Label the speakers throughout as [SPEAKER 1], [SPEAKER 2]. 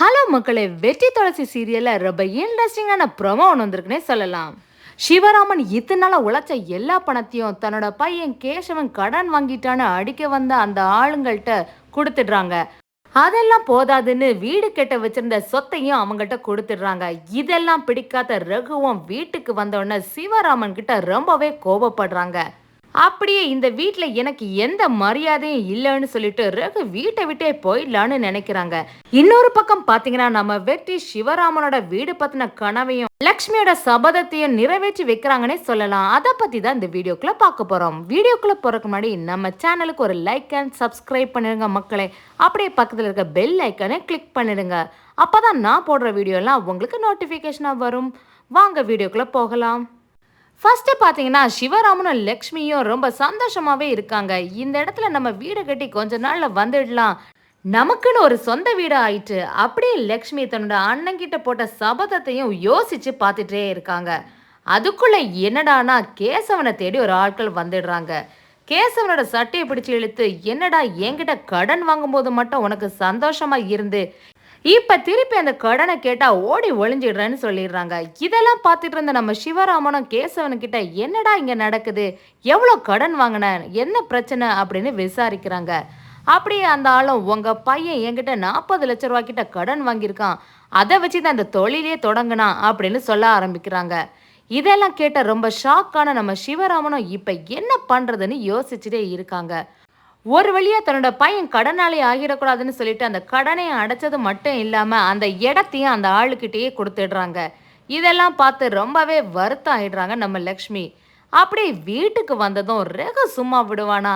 [SPEAKER 1] Hello மக்களே வெற்றி துளசி சீரியலில் ரொம்ப இன்ட்ரெஸ்டிங்கான ப்ரொமோ ஒன்று வந்திருக்குன்னே சொல்லலாம். சிவராமன் இத்தனை நாளாக உழைச்ச எல்லா பணத்தையும் தன்னோட பையன் கேசவன் கடன் வாங்கிட்டான்னு அடிக்க வந்த அந்த ஆளுங்கள்கிட்ட கொடுத்துடுறாங்க. அதெல்லாம் போதாதுன்னு வீடு கெட்ட வச்சிருந்த சொத்தையும் அவங்கள்ட்ட கொடுத்துடுறாங்க. இதெல்லாம் பிடிக்காத ரகுவும் வீட்டுக்கு வந்தோடனே சிவராமன் கிட்ட ரொம்பவே கோபப்படுறாங்க அப்படியே இந்த வீட்டில் எனக்கு எந்த மரியாதையும் இல்லைன்னு சொல்லிட்டு ரகு வீட்டை விட்டே போயிடலான்னு நினைக்கிறாங்க. இன்னொரு பக்கம் பார்த்தீங்கன்னா நம்ம வெற்றி சிவராமனோட வீடு பத்தின கனவையும் லக்ஷ்மியோட சபதத்தையும் நிறைவேற்றி வைக்கிறாங்கன்னே சொல்லலாம். அதை பத்தி தான் இந்த வீடியோக்குள்ள பார்க்க போறோம். வீடியோக்குள்ள போறதுக்கு முன்னாடி நம்ம சேனலுக்கு ஒரு லைக் அண்ட் சப்ஸ்கிரைப் பண்ணிடுங்க மக்களே. அப்படியே பக்கத்தில் இருக்க பெல் ஐக்கனை கிளிக் பண்ணிடுங்க. அப்பதான் நான் போடுற வீடியோலாம் உங்களுக்கு நோட்டிஃபிகேஷனாக வரும். வாங்க வீடியோக்குள்ளே போகலாம். ஃபஸ்ட்டு பார்த்தீங்கன்னா சிவராமனும் லக்ஷ்மியும் ரொம்ப சந்தோஷமாகவே இருக்காங்க. இந்த இடத்துல நம்ம வீடு கட்டி கொஞ்ச நாளில் வந்துடலாம். நமக்குன்னு ஒரு சொந்த வீடு ஆயிட்டு அப்படியே லக்ஷ்மி தன்னோட அண்ணங்கிட்ட போட்ட சபதத்தையும் யோசிச்சு பார்த்துட்டே இருக்காங்க. அதுக்குள்ள என்னடானா கேசவனை தேடி ஒரு ஆட்கள் வந்துடுறாங்க. கேசவனோட சட்டையை பிடிச்சு இழுத்து என்னடா என்கிட்ட கடன் வாங்கும்போது மட்டும் உனக்கு சந்தோஷமா இருந்து இப்போ திருப்பி அந்த கடனை கேட்டால் ஓடி ஒளிஞ்சிடுறேன்னு சொல்லிடுறாங்க. இதெல்லாம் பார்த்துட்டு இருந்த நம்ம சிவராமனும் கேசவனுக்கிட்ட என்னடா இங்கே நடக்குது? எவ்வளோ கடன் வாங்கின? என்ன பிரச்சனை? அப்படின்னு விசாரிக்கிறாங்க. அப்படியே அந்த ஆளும் உங்கள் பையன் என்கிட்ட நாற்பது லட்ச ரூபா கடன் வாங்கியிருக்கான். அதை வச்சு தான் அந்த தொழிலே தொடங்கினான் அப்படின்னு சொல்ல ஆரம்பிக்கிறாங்க. இதெல்லாம் கேட்ட ரொம்ப ஷாக்கான நம்ம சிவராமனும் இப்போ என்ன பண்ணுறதுன்னு யோசிச்சுட்டே இருக்காங்க. ஒரு வழியாக தன்னோட பையன் கடனாளி ஆகிடக்கூடாதுன்னு சொல்லிட்டு அந்த கடனை அடைச்சது மட்டும் இல்லாமல் அந்த இடத்தையும் அந்த ஆளுக்கிட்டேயே கொடுத்துடுறாங்க. இதெல்லாம் பார்த்து ரொம்பவே வருத்தம் ஆயிடுறாங்க நம்ம லக்ஷ்மி. அப்படியே வீட்டுக்கு வந்ததும் ரகு சும்மா விடுவானா?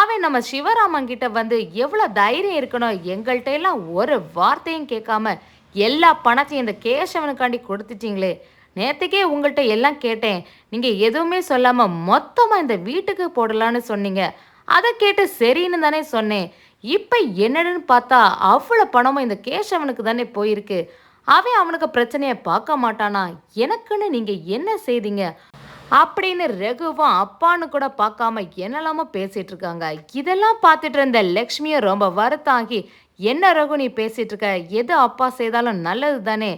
[SPEAKER 1] அவன் நம்ம சிவராமன் கிட்ட வந்து எவ்வளோ தைரியம் இருக்கணும்? எங்கள்கிட்ட எல்லாம் ஒரு வார்த்தையும் கேட்காம எல்லா பணத்தையும் இந்த கேசவனுக்காண்டி கொடுத்துட்டீங்களே. நேற்றுக்கே உங்கள்கிட்ட எல்லாம் கேட்டேன். நீங்கள் எதுவுமே சொல்லாமல் மொத்தமாக இந்த வீட்டுக்கு போடலான்னு சொன்னீங்க. அதை கேட்டு சரின்னு தானே சொன்னேன். இப்போ என்னடுன்னு பார்த்தா அவ்வளோ பணமும் இந்த கேஷவனுக்கு தானே போயிருக்கு. அவன் அவனுக்கு பிரச்சனையை பார்க்க மாட்டானா? எனக்குன்னு நீங்கள் என்ன செய்தீங்க? அப்படின்னு ரகுவும் அப்பான்னு கூட பார்க்காம என்னெல்லாமோ பேசிகிட்டு இருக்காங்க. இதெல்லாம் பார்த்துட்டு இருந்த லக்ஷ்மியை ரொம்ப வருத்தாகி என்ன ரகு நீ பேசிகிட்டு இருக்க? எது அப்பா செய்தாலும் நல்லது தானே?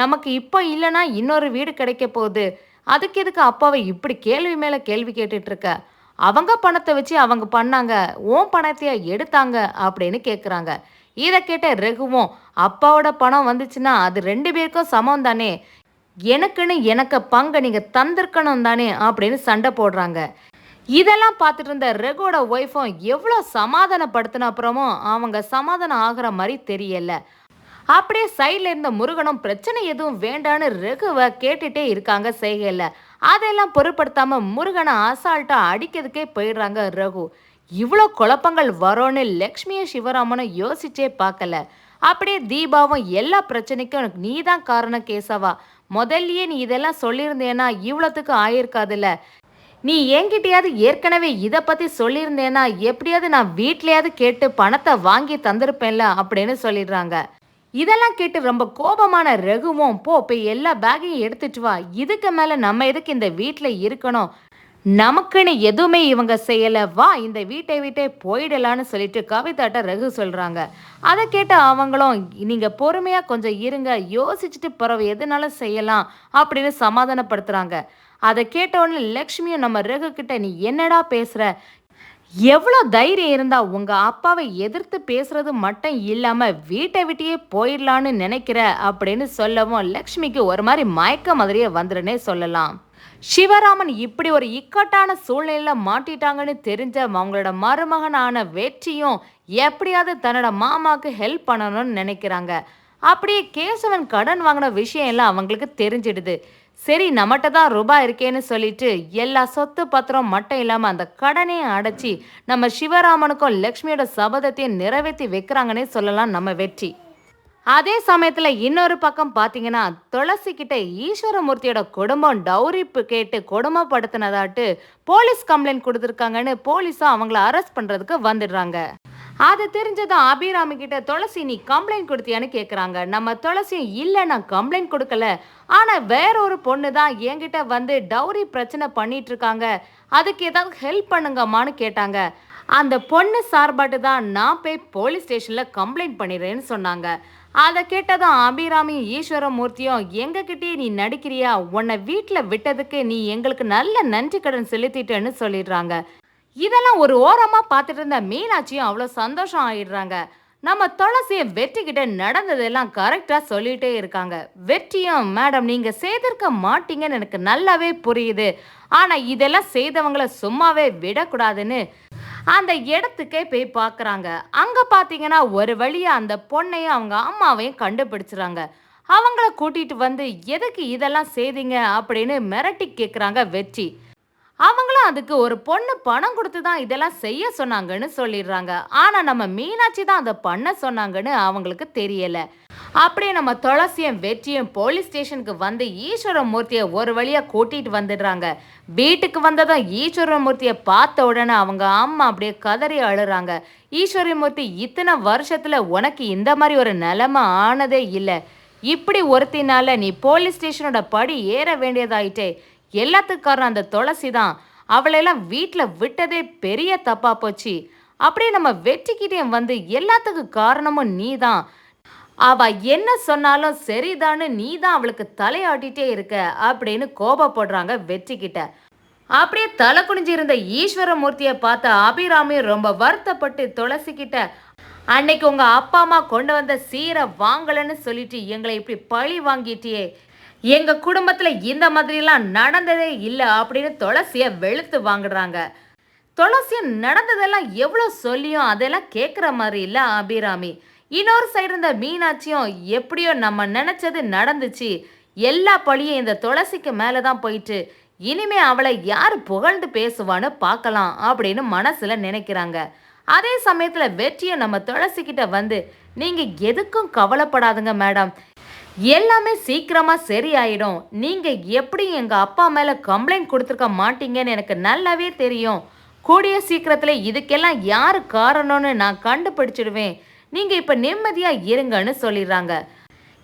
[SPEAKER 1] நமக்கு இப்போ இல்லைன்னா இன்னொரு வீடு கிடைக்க போகுது. அதுக்கு எதுக்கு அப்பாவை இப்படி கேள்வி மேலே கேள்வி கேட்டுட்ருக்க இருக்க? அவங்க பணத்தை வச்சு அவங்க பண்ணாங்க ஓன் பணத்தையே எடுத்தாங்க? அப்படின்னு கேட்குறாங்க இதை கேட்ட ரகுவும் அப்பாவோட பணம் வந்துச்சுன்னா அது ரெண்டு பேருக்கும் சமம் தானே? எனக்குன்னு எனக்கு பங்கை நீங்கள் தந்திருக்கணும் தானே? அப்படின்னு சண்டை போடுறாங்க. இதெல்லாம் பார்த்துட்டு இருந்த ரெகுவோட ஒய்ஃபும் எவ்வளோ சமாதானப்படுத்தின அப்புறமும் அவங்க சமாதானம் ஆகிற மாதிரி தெரியல. அப்படியே சைடில் இருந்த முருகனும் பிரச்சனை எதுவும் வேண்டான்னு ரகுவை கேட்டுட்டே இருக்காங்க செய்கையில். அதெல்லாம் பொருட்படுத்தாம முருகனை அசால்ட்டாக அடிக்கிறதுக்கே போயிடுறாங்க ரகு. இவ்வளோ குழப்பங்கள் வரோன்னு லக்ஷ்மியும் சிவராமனும் யோசிச்சே பார்க்கல. அப்படியே தீபாவும் எல்லா பிரச்சனைக்கும் எனக்கு நீ தான் காரணம் கேசவா. முதல்லயே நீ இதெல்லாம் சொல்லியிருந்தேன்னா இவ்வளோத்துக்கு ஆயிருக்காதுல்ல. நீ என்கிட்டயாவது ஏற்கனவே இதை பற்றி சொல்லியிருந்தேன்னா எப்படியாவது நான் வீட்லயாவது கேட்டு பணத்தை வாங்கி தந்திருப்பேன்ல அப்படின்னு சொல்லிடுறாங்க. இதெல்லாம் கேட்டு ரொம்ப கோபமான ரகுவும் போ போய் எல்லா பேக்கையும் எடுத்துட்டு வா. இதுக்கு மேலே நம்ம எதுக்கு இந்த வீட்டில் இருக்கணும்? நமக்குன்னு எதுவுமே இவங்க செய்யலை. வா இந்த வீட்டை விட்டே போயிடலான்னு சொல்லிட்டு கவிதாட்ட ரகு சொல்கிறாங்க அதை கேட்டு அவங்களும் நீங்கள் பொறுமையாக கொஞ்சம் இருங்க. யோசிச்சுட்டு பிறகு எதுனாலும் செய்யலாம் அப்படின்னு சமாதானப்படுத்துகிறாங்க அதை கேட்டவுடனே லக்ஷ்மியும் நம்ம ரகு கிட்ட நீ என்னடா பேசுகிற எவ்வளோ தைரியம் இருந்தா உங்கள் அப்பாவை எதிர்த்து பேசுறது மட்டும் இல்லாமல் வீட்டை விட்டியே போயிடலான்னு நினைக்கிற அப்படின்னு சொல்லவும் லக்ஷ்மிக்கு ஒரு மாதிரி மயக்க மாதிரியே வந்துடுனே சொல்லலாம். சிவராமன் இப்படி ஒரு இக்கட்டான சூழ்நிலையில் மாட்டிட்டாங்கன்னு தெரிஞ்ச அவங்களோட மருமகனான வெற்றியும் எப்படியாவது தன்னோட மாமாவுக்கு ஹெல்ப் பண்ணணும்னு நினைக்கிறாங்க. அப்படியே கேசவன் கடன் வாங்கின விஷயம் எல்லாம் அவங்களுக்கு தெரிஞ்சிடுது. சரி நம்மகிட்ட தான் ரூபாய் இருக்கேன்னு சொல்லிட்டு எல்லா சொத்து பத்திரம் மட்டும் இல்லாமல் அந்த கடனையும் அடைச்சி நம்ம சிவராமனுக்கும் லக்ஷ்மியோட சபதத்தையும் நிறைவேற்றி வைக்கிறாங்கன்னே சொல்லலாம் நம்ம வெற்றி. அதே சமயத்தில் இன்னொரு பக்கம் பார்த்தீங்கன்னா துளசி கிட்ட ஈஸ்வரமூர்த்தியோட குடும்பம் டௌரி கேட்டு கொடுமைப்படுத்தினதாட்டு போலீஸ் கம்ப்ளைண்ட் கொடுத்துருக்காங்கன்னு போலீஸும் அவங்கள அரெஸ்ட் பண்ணுறதுக்கு வந்துடுறாங்க. அது தெரிஞ்சதும் அபிராமி கிட்ட துளசி நீ கம்ப்ளைண்ட் கொடுத்தியான்னு கேட்குறாங்க நம்ம துளசி இல்லை நான் கம்ப்ளைண்ட் கொடுக்கல. ஆனால் வேற ஒரு பொண்ணு தான் என்கிட்ட வந்து டவுரி பிரச்சனை பண்ணிட்டு இருக்காங்க. அதுக்கு ஏதாவது ஹெல்ப் பண்ணுங்கம்மான்னு கேட்டாங்க. அந்த பொண்ணு சார்பாட்டு தான் நான் போய் போலீஸ் ஸ்டேஷனில் கம்ப்ளைண்ட் பண்ணிடுறேன்னு சொன்னாங்க. அதை கேட்டதும் அபிராமியும் ஈஸ்வரமூர்த்தியும் எங்ககிட்டயே நீ நடிக்கிறியா? உன்னை வீட்டில் விட்டதுக்கு நீ எங்களுக்கு நல்ல நன்றி கடன் செலுத்திட்டேன்னு சொல்லிடுறாங்க. இதெல்லாம் ஒரு ஓரமா பார்த்துட்டு இருந்த மீனாட்சியும் அவ்வளோ சந்தோஷம் ஆயிடுறாங்க. நம்ம துளசியை வெற்றிக்கிட்ட நடந்ததெல்லாம் கரெக்டாக சொல்லிட்டே இருக்காங்க. வெற்றியும் மேடம் நீங்க செய்திருக்க மாட்டீங்கன்னு எனக்கு நல்லாவே புரியுது. ஆனா இதெல்லாம் செய்தவங்களை சும்மாவே விடக்கூடாதுன்னு அந்த இடத்துக்கே போய் பார்க்குறாங்க. அங்கே பார்த்தீங்கன்னா ஒரு வழியா அந்த பொண்ணையும் அவங்க அம்மாவையும் கண்டுபிடிச்சிறாங்க அவங்கள கூட்டிட்டு வந்து எதுக்கு இதெல்லாம் செய்தீங்க அப்படின்னு மிரட்டி கேட்குறாங்க வெற்றி. அவங்களும் அதுக்கு ஒரு பொண்ணு பணம் கொடுத்து தான் இதெல்லாம் செய்ய சொன்னாங்கன்னு சொல்லிடுறாங்க. ஆனால் நம்ம மீனாட்சி தான் அதை பண்ண சொன்னாங்கன்னு அவங்களுக்கு தெரியல. அப்படியே நம்ம துளசியும் வெற்றியும் போலீஸ் ஸ்டேஷனுக்கு வந்து ஈஸ்வரமூர்த்தியை ஒரு வழியாக கூட்டிட்டு வந்துடுறாங்க. வீட்டுக்கு வந்ததும் ஈஸ்வரமூர்த்தியை பார்த்த உடனே அவங்க அம்மா அப்படியே கதறி அழுறாங்க. ஈஸ்வரமூர்த்தி இத்தனை வருஷத்துல உனக்கு இந்த மாதிரி ஒரு நிலைமை ஆனதே இல்லை. இப்படி ஒருத்தினால நீ போலீஸ் ஸ்டேஷனோட படி ஏற வேண்டியதாயிட்டே. எல்லாத்துக்கும் காரணம் அந்த துளசி தான். அவளையெல்லாம் வீட்டில் விட்டதே பெரிய தப்பா போச்சு. அப்படியே நம்ம வெற்றிக்கிட்டேயும் வந்து எல்லாத்துக்கும் காரணமும் நீ தான் அவ என்ன சொன்னாலும் சரிதான்னு நீ தான் அவளுக்கு தலையாட்டிகிட்டே இருக்க அப்படின்னு கோபப்படுறாங்க வெற்றிக்கிட்ட. அப்படியே தலை குனிஞ்சு இருந்த ஈஸ்வரமூர்த்தியை பார்த்த அபிராமி ரொம்ப வருத்தப்பட்டு துளசிக்கிட்ட அன்னைக்கு உங்கள் அப்பா அம்மா கொண்டு வந்த சீரை வாங்கலன்னு சொல்லிட்டு எங்களை இப்படி பழி வாங்கிட்டியே. எங்க குடும்பத்துல இந்த மாதிரிலாம் நடந்ததே இல்லை அப்படின்னு துளசிய வெளுத்து வாங்குறாங்க. துளசி நடந்ததெல்லாம் எவ்வளோ சொல்லியும் அதெல்லாம் கேட்குற மாதிரி இல்லை அபிராமி. இன்னொரு சைடு இருந்த மீனாட்சியும் எப்படியோ நம்ம நினச்சது நடந்துச்சு. எல்லா பழியும் இந்த துளசிக்கு மேலே தான் போயிட்டு இனிமே அவளை யார் புகழ்ந்து பேசுவான்னு பார்க்கலாம் அப்படின்னு மனசில் நினைக்கிறாங்க. அதே சமயத்தில் வெற்றியை நம்ம துளசிக்கிட்ட வந்து நீங்கள் எதுக்கும் கவலைப்படாதுங்க மேடம். எல்லாமே சீக்கிரமாக சரியாயிடும். நீங்கள் எப்படி எங்கள் அப்பா மேலே கம்ப்ளைண்ட் கொடுத்துருக்க மாட்டீங்கன்னு எனக்கு நல்லாவே தெரியும். கூடிய சீக்கிரத்தில் இதுக்கெல்லாம் யார் காரணம்னு நான் கண்டுபிடிச்சிடுவேன். நீங்கள் இப்போ நிம்மதியாக இருங்கன்னு சொல்லிடுறாங்க.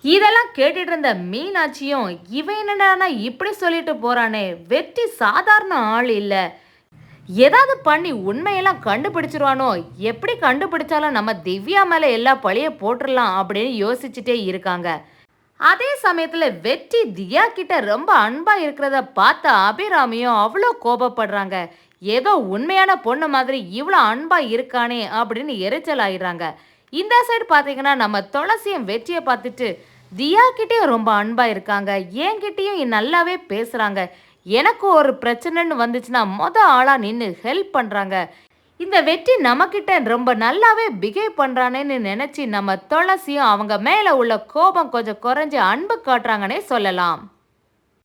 [SPEAKER 1] இதெல்லாம் கேட்டுட்டு இருந்த மீனாட்சியும் இவன் என்னடானா இப்படி சொல்லிட்டு போகிறானே வெற்றி சாதாரண ஆள் இல்லை. ஏதாவது பண்ணி உண்மையெல்லாம் கண்டுபிடிச்சிருவானோ? எப்படி கண்டுபிடிச்சாலும் நம்ம திவ்யா மேலே எல்லா பழிய போட்டுடலாம் அப்படின்னு யோசிச்சுட்டே இருக்காங்க. அதே சமயத்துல வெற்றி தியா கிட்ட ரொம்ப அன்பா இருக்கிறத பார்த்த அபிராமியும் அவ்வளோ கோபப்படுறாங்க. ஏதோ உண்மையான பொண்ணு மாதிரி இவ்வளோ அன்பா இருக்கானே அப்படின்னு எரிச்சல் ஆயிடுறாங்க. இந்த சைடு பார்த்தீங்கன்னா நம்ம துளசியும் வெற்றியை பார்த்துட்டு தியா கிட்டேயும் ரொம்ப அன்பா இருக்காங்க. என்கிட்டயும் நல்லாவே பேசுறாங்க. எனக்கு ஒரு பிரச்சனைன்னு வந்துச்சுன்னா மொதல் ஆளா நின்று ஹெல்ப் பண்றாங்க. இந்த வெற்றி நம்மக்கிட்ட ரொம்ப நல்லாவே பிஹேவ் பண்ணுறானேன்னு நினச்சி நம்ம துளசியும் அவங்க மேலே உள்ள கோபம் கொஞ்சம் குறைஞ்சி அன்பு காட்டுறாங்கன்னே சொல்லலாம்.